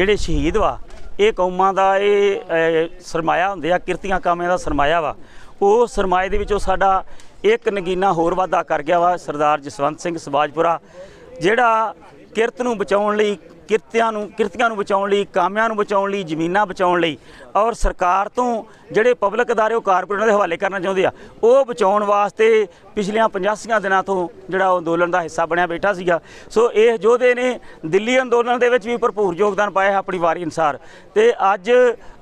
ਜਿਹੜੇ ਸ਼ਹੀਦ ਵਾ, ਇਹ ਕੌਮਾਂ ਦਾ ਇਹ ਸਰਮਾਇਆ ਹੁੰਦੇ ਆ, ਕਿਰਤੀਆਂ ਕਾਮਿਆਂ ਦਾ ਸਰਮਾਇਆ ਵਾ। ਉਹ ਸਰਮਾਏ ਦੇ ਵਿੱਚੋਂ ਸਾਡਾ ਇੱਕ ਨਗੀਨਾ ਹੋਰ ਵਾਧਾ ਕਰ ਗਿਆ ਵਾ, ਸਰਦਾਰ ਜਸਵੰਤ ਸਿੰਘ ਸਬਾਜਪੁਰਾ ਜਿਹੜਾ ਕਿਰਤ ਨੂੰ ਬਚਾਉਣ ਲਈ ਕਿਰਤਿਆਂ ਨੂੰ, ਕਿਰਤੀਆਂ ਨੂੰ ਬਚਾਉਣ ਲਈ, ਕਾਮਿਆਂ ਨੂੰ ਬਚਾਉਣ ਲਈ, ਜ਼ਮੀਨਾਂ ਬਚਾਉਣ ਲਈ ਔਰ ਸਰਕਾਰ ਤੋਂ ਜਿਹੜੇ ਪਬਲਿਕ ਅਦਾਰੇ ਉਹ ਕਾਰਪੋਰੇਟਾਂ ਦੇ ਹਵਾਲੇ ਕਰਨਾ ਚਾਹੁੰਦੇ ਆ, ਉਹ ਬਚਾਉਣ ਵਾਸਤੇ ਪਿਛਲੀਆਂ 85 ਦਿਨਾਂ ਤੋਂ ਜਿਹੜਾ ਉਹ ਅੰਦੋਲਨ ਦਾ ਹਿੱਸਾ ਬਣਿਆ ਬੈਠਾ ਸੀਗਾ। ਸੋ ਇਹ ਯੋਧੇ ਨੇ ਦਿੱਲੀ ਅੰਦੋਲਨ ਦੇ ਵਿੱਚ ਵੀ ਭਰਪੂਰ ਯੋਗਦਾਨ ਪਾਇਆ ਹੈ ਆਪਣੀ ਵਾਰੀ ਅਨਸਾਰ ਤੇ ਅੱਜ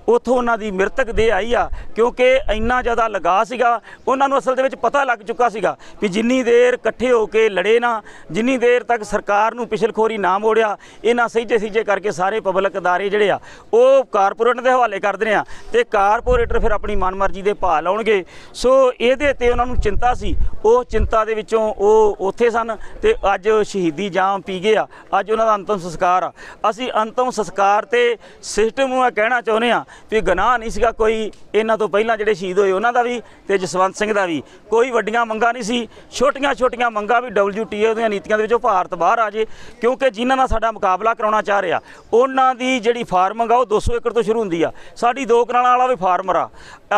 ਉੱਥੋਂ ਉਹਨਾਂ ਦੀ ਮ੍ਰਿਤਕ ਦੇ ਆਈ ਆ, ਕਿਉਂਕਿ ਇੰਨਾ ਜ਼ਿਆਦਾ ਲਗਾ ਸੀਗਾ, ਉਹਨਾਂ ਨੂੰ ਅਸਲ ਦੇ ਵਿੱਚ ਪਤਾ ਲੱਗ ਚੁੱਕਾ ਸੀਗਾ ਵੀ ਜਿੰਨੀ ਦੇਰ ਇਕੱਠੇ ਹੋ ਕੇ ਲੜੇ ਨਾ, ਜਿੰਨੀ ਦੇਰ ਤੱਕ ਸਰਕਾਰ ਨੂੰ ਪਿਛਲਖੋਰੀ ਨਾ ਮੋੜਿਆ ਇਹਨਾਂ ਸਹੀਜੇ ਸਹੀਜੇ ਕਰਕੇ ਸਾਰੇ ਪਬਲਿਕ ਅਦਾਰੇ ਜਿਹੜੇ ਆ, ਉਹ ਕਾਰਪੋਰੇਟ ਦੇ ਹਵਾਲੇ ਕਰਦੇ ਦੇਣੇ ਆ ਤੇ ਕਾਰਪੋਰੇਟਰ ਫਿਰ ਆਪਣੀ ਮਨਮਰਜ਼ੀ ਦੇ ਭਾਅ ਲਾਉਣਗੇ। ਸੋ ਇਹਦੇ ਤੇ ਉਹਨਾਂ ਨੂੰ ਚਿੰਤਾ ਸੀ, ਉਹ ਚਿੰਤਾ ਦੇ ਵਿੱਚੋਂ ਉਹ ਉੱਥੇ ਸਨ ਤੇ ਅੱਜ ਸ਼ਹੀਦੀ ਜਾਮ ਪੀ ਗਏ ਆ, ਅੱਜ ਉਹਨਾਂ ਦਾ ਅੰਤਮ ਸੰਸਕਾਰ ਆ। ਅਸੀਂ ਅੰਤਮ ਸੰਸਕਾਰ ਤੇ ਸਿਸਟਮ ਨੂੰ ਇਹ ਕਹਿਣਾ ਚਾਹੁੰਦੇ ਆ ਵੀ ਗਨਾਹ ਨਹੀਂ ਸੀਗਾ ਕੋਈ। ਇਹਨਾਂ ਤੋਂ ਪਹਿਲਾਂ ਜਿਹੜੇ ਸ਼ਹੀਦ ਹੋਏ ਉਹਨਾਂ ਦਾ ਵੀ ਤੇ ਜਸਵੰਤ ਸਿੰਘ ਦਾ ਵੀ। ਕੋਈ ਵੱਡੀਆਂ ਮੰਗਾਂ ਨਹੀਂ ਸੀ। ਛੋਟੀਆਂ ਛੋਟੀਆਂ ਮੰਗਾਂ ਵੀ WTO ਦੀਆਂ ਨੀਤੀਆਂ ਦੇ ਵਿੱਚੋਂ ਭਾਰਤ ਬਾਹਰ ਆ ਜੇ, ਕਿਉਂਕਿ ਜਿਨ੍ਹਾਂ ਨਾਲ ਸਾਡਾ ਮੁਕਾਬਲਾ ਕਰਾਉਣਾ ਚਾਹ ਰਿਹਾ, ਉਹਨਾਂ ਦੀ ਜਿਹੜੀ ਫਾਰਮਿੰਗ ਆ ਉਹ 200 ਏਕੜ ਤੋਂ ਸ਼ੁਰੂ ਹੁੰਦੀ ਆ। ਸਾਡੀ ਦੋ ਕਨਾਲਾਂ ਵਾਲਾ ਵੀ ਫਾਰਮਰ ਆ।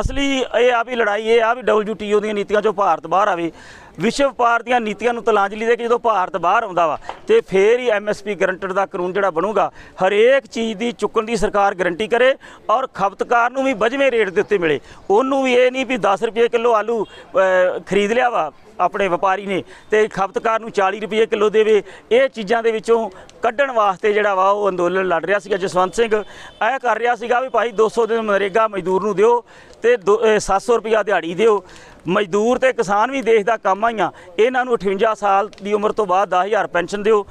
ਅਸਲੀ ਇਹ ਆ ਵੀ ਲੜਾਈ, ਇਹ ਆ ਵੀ WTO ਦੀਆਂ ਨੀਤੀਆਂ ਚੋਂ ਭਾਰਤ ਬਾਹਰ ਆਵੇ। ਵਿਸ਼ਵ ਵਪਾਰ ਦੀਆਂ ਨੀਤੀਆਂ ਨੂੰ ਤਲਾਂਜਲੀ ਦੇ ਕੇ ਜਦੋਂ ਭਾਰਤ ਬਾਹਰ ਆਉਂਦਾ ਵਾ ਤੇ ਫੇਰ ਹੀ ਐਮਐਸਪੀ ਗਰੰਟਡ ਦਾ ਕਾਨੂੰਨ ਜਿਹੜਾ ਬਣੂਗਾ, ਹਰੇਕ ਚੀਜ਼ ਦੀ ਚੁੱਕਣ ਦੀ ਸਰਕਾਰ ਗਰੰਟੀ ਕਰੇ ਔਰ ਖਪਤਕਾਰ ਨੂੰ ਵੀ ਬਜਵੇਂ ਰੇਟ ਦੇ ਉੱਤੇ ਮਿਲੇ। ਉਹਨੂੰ ਵੀ ਇਹ ਨਹੀਂ ਵੀ 10 ਰੁਪਏ ਕਿਲੋ ਆਲੂ ਖਰੀਦ ਲਿਆ ਵਾ। ਆਪਣੇ ਵਪਾਰੀ ਨੇ ਤੇ ਖਪਤਕਾਰ ਨੂੰ 40 ਰੁਪਏ ਕਿਲੋ ਦੇਵੇ। ਇਹ ਚੀਜ਼ਾਂ ਦੇ ਵਿੱਚੋਂ ਕੱਢਣ ਵਾਸਤੇ ਜਿਹੜਾ ਵਾ ਉਹ ਅੰਦੋਲਨ ਲੜ ਰਿਹਾ ਸੀਗਾ। ਜਸਵੰਤ ਸਿੰਘ, ਇਹ ਕਰ ਰਿਹਾ ਸੀਗਾ ਵੀ ਭਾਈ 200 ਦਿਨ ਮਨਰੇਗਾ ਮਜ਼ਦੂਰ ਨੂੰ ਦਿਓ ਤੇ ਦੋ- ਅਹ 700 ਰੁਪਿਆ ਦਿਹਾੜੀ ਦਿਓ। ਮਜ਼ਦੂਰ ਤੇ ਕਿਸਾਨ ਵੀ ਦੇਸ਼ ਦਾ ਕੰਮ ਆਈਆਂ ਇਹਨਾਂ ਨੂੰ 58 ਸਾਲ ਦੀ ਉਮਰ ਤੋਂ ਬਾਅਦ 10000 ਪੈਨਸ਼ਨ ਦਿਓ।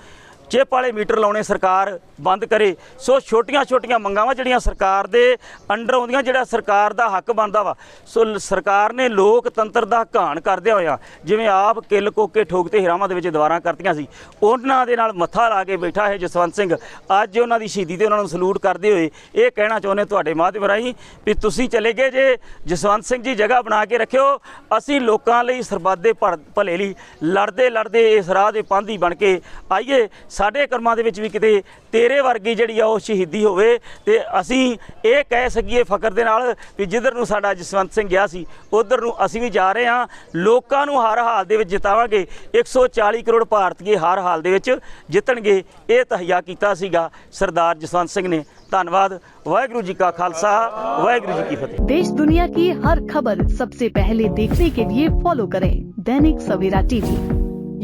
ਚਿੱਪ ਵਾਲੇ ਮੀਟਰ ਲਾਉਣੇ ਸਰਕਾਰ ਬੰਦ ਕਰੇ। ਸੋ ਛੋਟੀਆਂ ਛੋਟੀਆਂ ਮੰਗਾਂ ਵਾ ਜਿਹੜੀਆਂ ਸਰਕਾਰ ਦੇ ਅੰਡਰ ਆਉਂਦੀਆਂ, ਜਿਹੜਾ ਸਰਕਾਰ ਦਾ ਹੱਕ ਬਣਦਾ ਵਾ। ਸੋ ਸਰਕਾਰ ਨੇ ਲੋਕਤੰਤਰ ਦਾ ਘਾਣ ਕਰਦਿਆਂ ਹੋਇਆ, ਜਿਵੇਂ ਆਪ ਕਿੱਲ ਕੋਕੇ ਠੋਕ ਤੇ ਹਿਰਾਵਾਂ ਦੇ ਵਿੱਚ ਦੀਵਾਰਾਂ ਕਰਤੀਆਂ ਸੀ, ਉਹਨਾਂ ਦੇ ਨਾਲ ਮੱਥਾ ਲਾ ਕੇ ਬੈਠਾ ਹੈ ਜਸਵੰਤ ਸਿੰਘ। ਅੱਜ ਉਹਨਾਂ ਦੀ ਸ਼ਹੀਦੀ ਤੇ ਉਹਨਾਂ ਨੂੰ ਸਲੂਟ ਕਰਦੇ ਹੋਏ ਇਹ ਕਹਿਣਾ ਚਾਹੁੰਦੇ ਤੁਹਾਡੇ ਮਾਧਿਅਮ ਰਾਹੀਂ ਵੀ ਤੁਸੀਂ ਚਲੇ ਗਏ ਜੇ, ਜਸਵੰਤ ਸਿੰਘ ਜੀ ਜਗ੍ਹਾ ਬਣਾ ਕੇ ਰੱਖਿਓ। ਅਸੀਂ ਲੋਕਾਂ ਲਈ ਸਰਬੱਤ ਦੇ ਭਰ- ਭਲੇ ਲਈ ਲੜਦੇ ਲੜਦੇ ਇਸ ਰਾਹ ਦੇ ਪਾਂਧੀ ਬਣ ਕੇ ਆਈਏ। ਸਾਡੇ ਕਰਮਾਂ ਦੇ ਵਿੱਚ ਵੀ ਕਿਤੇ ਤੇਰੇ ਵਰਗੀ ਜਿਹੜੀ ਆ ਉਹ ਸ਼ਹੀਦੀ ਹੋਵੇ ਤੇ ਅਸੀਂ ਇਹ ਕਹਿ ਸਕੀਏ ਫਕਰ ਦੇ ਨਾਲ ਵੀ ਜਿੱਧਰ ਨੂੰ ਸਾਡਾ ਜਸਵੰਤ ਸਿੰਘ ਗਿਆ ਸੀ ਉਧਰ ਨੂੰ ਅਸੀਂ ਵੀ ਜਾ ਰਹੇ ਹਾਂ ਲੋਕਾਂ ਨੂੰ ਹਰ ਹਾਲ ਦੇ ਵਿੱਚ ਜਿਤਾਵਾਂਗੇ 140 ਕਰੋੜ ਭਾਰਤੀਏ ਹਰ ਹਾਲ ਦੇ ਵਿੱਚ ਜਿੱਤਣਗੇ ਇਹ ਤਹਈਆ ਕੀਤਾ ਸੀਗਾ ਸਰਦਾਰ ਜਸਵੰਤ ਸਿੰਘ ਨੇ ਧੰਨਵਾਦ ਵਾਹਿਗੁਰੂ ਜੀ ਕਾ ਖਾਲਸਾ ਵਾਹਿਗੁਰੂ ਜੀ ਕੀ ਫਤਿਹ देश दुनिया की हर खबर सबसे पहले देखने के लिए फॉलो करें Dainik Savera TV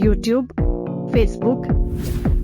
YouTube Facebook